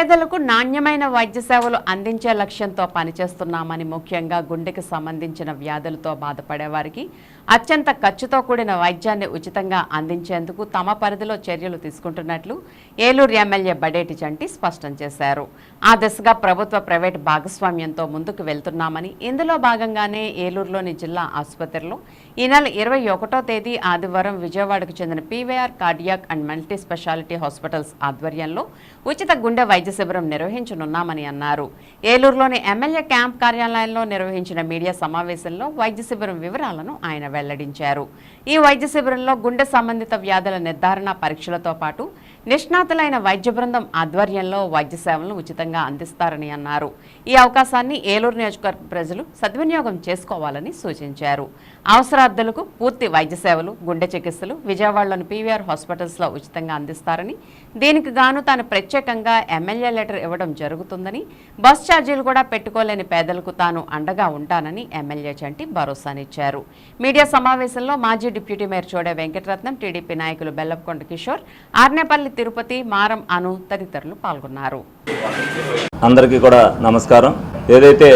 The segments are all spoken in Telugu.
పేదలకు నాణ్యమైన వైద్య సేవలు అందించే లక్ష్యంతో పనిచేస్తున్నామని ముఖ్యంగా గుండెకి సంబంధించిన వ్యాధులతో బాధపడే వారికి అత్యంత ఖర్చుతో కూడిన వైద్యాన్ని ఉచితంగా అందించేందుకు తమ పరిధిలో చర్యలు తీసుకుంటున్నట్లు ఏలూరు ఎమ్మెల్యే బడేటి జంటి స్పష్టం చేశారు. ఆ దిశగా ప్రభుత్వ ప్రైవేట్ భాగస్వామ్యంతో ముందుకు వెళ్తున్నామని ఇందులో భాగంగానే ఏలూరులోని జిల్లా ఆసుపత్రిలో ఈ నెల ఇరవై ఒకటో తేదీ ఆదివారం విజయవాడకు చెందిన PVR cardiac and multi speciality hospitals ఆధ్వర్యంలో ఉచిత గుండె వైద్య శిబిరం నిర్వహించనున్నామని అన్నారు. ఏలూరులోని ఎమ్మెల్యే క్యాంప్ కార్యాలయంలో నిర్వహించిన మీడియా సమావేశంలో వైద్య శిబిరం వివరాలను ఆయన వెల్లడించారు. ఈ వైద్య శిబిరంలో గుండె సంబంధిత వ్యాధుల నిర్ధారణ పరీక్షలతో పాటు నిష్ణాతులైన వైద్య బృందం ఆధ్వర్యంలో వైద్య సేవలను ఉచితంగా అందిస్తారని అన్నారు. ఈ అవకాశాన్ని ఏలూరు నియోజకవర్గ ప్రజలు సద్వినియోగం చేసుకోవాలని సూచించారు. అవసరార్థులకు పూర్తి వైద్య సేవలు గుండె చికిత్సలు విజయవాడలోని పీవీఆర్ హాస్పిటల్స్లో ఉచితంగా అందిస్తారని దీనికి గాను తాను ప్రత్యేకంగా ఎమ్మెల్యే లెటర్ ఇవ్వడం జరుగుతుందని బస్ ఛార్జీలు కూడా పెట్టుకోలేని పేదలకు తాను అండగా ఉంటానని ఎమ్మెల్యే చంటి భరోసానిచ్చారు. మీడియా సమావేశంలో మాజీ deputy mayor Chode Venkataratnam TDP నాయకులు బెల్లపకొండ కిషోర్ ఆర్నేపల్లి తిరుపతి మారం అను తదితరులు పాల్గొన్నారు. అందరికీ కూడా నమస్కారం. ఏదైతే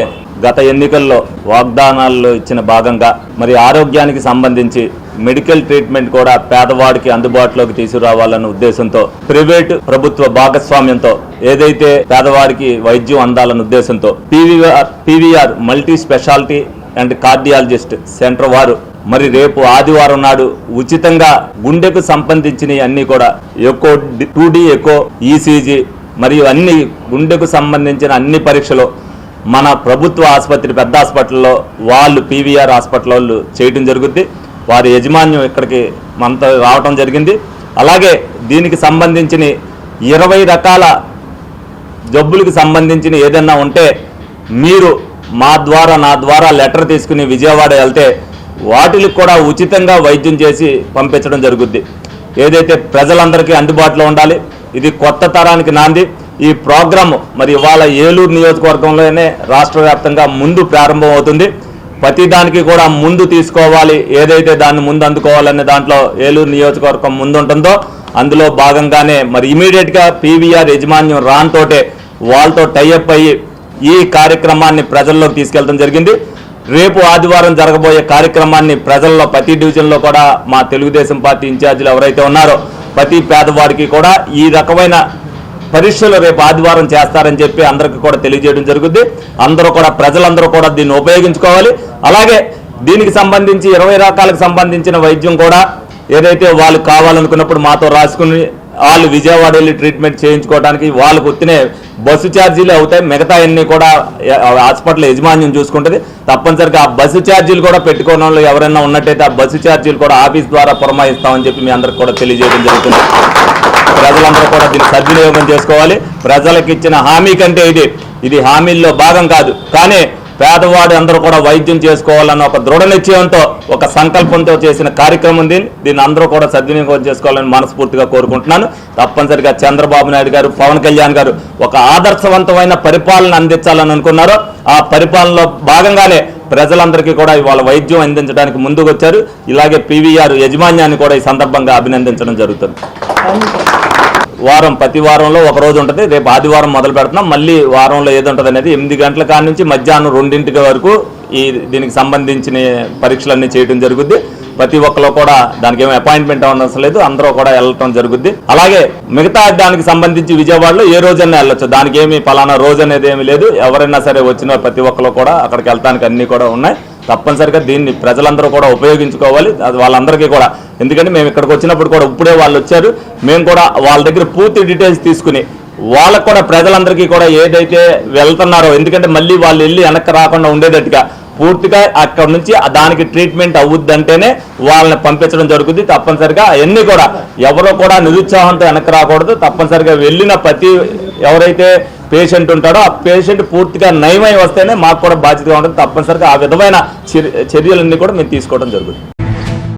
గత ఎన్నికల్లో వాగ్దానాల్లో ఇచ్చిన భాగంగా మరి ఆరోగ్యానికి సంబంధించి మెడికల్ ట్రీట్మెంట్ కూడా పేదవాడికి అందుబాటులోకి తీసుకురావాలన్న ఉద్దేశంతో ప్రైవేట్ ప్రభుత్వ భాగస్వామ్యంతో ఏదైతే పేదవాడికి వైద్యం అందాలన్న ఉద్దేశంతో PVR PVR multi speciality and cardiologist centre వారు మరి రేపు ఆదివారం నాడు ఉచితంగా గుండెకు సంబంధించినవి అన్ని కూడా ఎక్కువ టూ డి ఎక్కో ఈసీజీ మరియు అన్ని గుండెకు సంబంధించిన అన్ని పరీక్షలు మన ప్రభుత్వ ఆసుపత్రి పెద్ద హాస్పిటల్లో వాళ్ళు పీవీఆర్ హాస్పిటల్ వాళ్ళు చేయడం జరుగుద్ది. వారి యజమాన్యం ఇక్కడికి మనతో రావటం జరిగింది. అలాగే దీనికి సంబంధించిన ఇరవై రకాల జబ్బులకు సంబంధించిన ఏదన్నా ఉంటే మీరు మా ద్వారా నా ద్వారా లెటర్ తీసుకుని విజయవాడ వెళ్తే వాటికి కూడా ఉచితంగా వైద్యం చేసి పంపించడం జరుగుద్ది. ఏదైతే ప్రజలందరికీ అందుబాటులో ఉండాలి ఇది కొత్త తరానికి నాంది. ఈ ప్రోగ్రాం మరి ఇవాళ ఏలూరు నియోజకవర్గంలోనే రాష్ట్ర వ్యాప్తంగా ముందు ప్రారంభం అవుతుంది. ప్రతి దానికి కూడా ముందు తీసుకోవాలి ఏదైతే దాన్ని ముందు అందుకోవాలనే దాంట్లో ఏలూరు నియోజకవర్గం ముందు ఉంటుందో అందులో భాగంగానే మరి ఇమీడియట్గా పీవీఆర్ యజమాన్యం రాన్తోటే వాళ్ళతో టైఅప్ అయ్యి ఈ కార్యక్రమాన్ని ప్రజల్లోకి తీసుకెళ్ళడం జరిగింది. రేపు ఆదివారం జరగబోయే కార్యక్రమాన్ని ప్రజల్లో ప్రతి డివిజన్లో కూడా మా తెలుగుదేశం పార్టీ ఇన్ఛార్జీలు ఎవరైతే ఉన్నారో ప్రతి పేదవాడికి కూడా ఈ రకమైన పరీక్షలు రేపు ఆదివారం చేస్తారని చెప్పి అందరికీ కూడా తెలియజేయడం జరుగుద్ది. అందరూ కూడా ప్రజలందరూ కూడా దీన్ని ఉపయోగించుకోవాలి. అలాగే దీనికి సంబంధించి ఇరవై రకాలకు సంబంధించిన వైద్యం కూడా ఏదైతే వాళ్ళు కావాలనుకున్నప్పుడు మాతో రాసుకుని వాళ్ళు విజయవాడ వెళ్ళి ట్రీట్మెంట్ చేయించుకోవడానికి వాళ్ళకు వచ్చినే బస్సు ఛార్జీలు అవుతాయి. మిగతా అన్ని కూడా హాస్పిటల్ యజమాన్యం చూసుకుంటుంది. తప్పనిసరిగా ఆ బస్సు ఛార్జీలు కూడా పెట్టుకోవడం వాళ్ళు ఎవరైనా ఉన్నట్టయితే ఆ బస్సు ఛార్జీలు కూడా ఆఫీస్ ద్వారా పురమాయిస్తామని చెప్పి మీ అందరికి కూడా తెలియజేయడం జరుగుతుంది. ప్రజలందరూ కూడా దీన్ని సద్వినియోగం చేసుకోవాలి. ప్రజలకు ఇచ్చిన హామీ కంటే ఇది ఇది హామీల్లో భాగం కాదు. కానీ పేదవాడు అందరూ కూడా వైద్యం చేసుకోవాలన్న ఒక దృఢ నిశ్చయంతో ఒక సంకల్పంతో చేసిన కార్యక్రమం దీన్ని దీన్ని అందరూ కూడా సద్వినియోగం చేసుకోవాలని మనస్ఫూర్తిగా కోరుకుంటున్నాను. తప్పనిసరిగా చంద్రబాబు నాయుడు గారు పవన్ కళ్యాణ్ గారు ఒక ఆదర్శవంతమైన పరిపాలన అందించాలని అనుకున్నారు. ఆ పరిపాలనలో భాగంగానే ప్రజలందరికీ కూడా ఇవాళ వైద్యం అందించడానికి ముందుకు వచ్చారు ఇలాగే పీవీఆర్ యజమాన్యాన్ని కూడా ఈ సందర్భంగా అభినందించడం జరుగుతుంది. వారం ప్రతి వారంలో ఒక రోజు ఉంటుంది. రేపు ఆదివారం మొదలు పెడుతున్నాం. మళ్ళీ వారంలో ఏది ఉంటుంది అనేది ఎనిమిది గంటల కాడ నుంచి మధ్యాహ్నం రెండింటికి వరకు ఈ దీనికి సంబంధించిన పరీక్షలన్నీ చేయడం జరుగుద్ది. ప్రతి ఒక్కరు కూడా దానికి ఏమి అపాయింట్మెంట్ అవసరం లేదు. అందరూ కూడా వెళ్ళటం జరుగుద్ది. అలాగే మిగతా దానికి సంబంధించి విజయవాడలో ఏ రోజైనా వెళ్ళొచ్చు. దానికి ఏమి పలానా రోజు అనేది ఏమి లేదు. ఎవరైనా సరే వచ్చిన ప్రతి ఒక్కరు కూడా అక్కడికి వెళ్ళడానికి అన్ని కూడా ఉన్నాయి. తప్పనిసరిగా దీన్ని ప్రజలందరూ కూడా ఉపయోగించుకోవాలి. అది వాళ్ళందరికీ కూడా. ఎందుకంటే మేము ఇక్కడికి వచ్చినప్పుడు కూడా ఇప్పుడే వాళ్ళు వచ్చారు. మేము కూడా వాళ్ళ దగ్గర పూర్తి డీటెయిల్స్ తీసుకుని వాళ్ళకు కూడా ప్రజలందరికీ కూడా ఏదైతే వెళ్తున్నారో ఎందుకంటే మళ్ళీ వాళ్ళు వెళ్ళి వెనక్కి రాకుండా ఉండేటట్టుగా పూర్తిగా అక్కడ నుంచి దానికి ట్రీట్మెంట్ అవుద్దంటేనే వాళ్ళని పంపించడం జరుగుతుంది. తప్పనిసరిగా అవన్నీ కూడా ఎవరో కూడా నిరుత్సాహంతో వెనక్కి రాకూడదు. తప్పనిసరిగా వెళ్ళిన ప్రతి ఎవరైతే పేషెంట్ ఉంటాడో ఆ పేషెంట్ పూర్తిగా నయమై వస్తేనే మాకు కూడా బాధ్యతగా ఉంటుంది. తప్పనిసరిగా ఆ విధమైన చర్యలన్నీ కూడా మేము తీసుకోవడం జరుగుతుంది.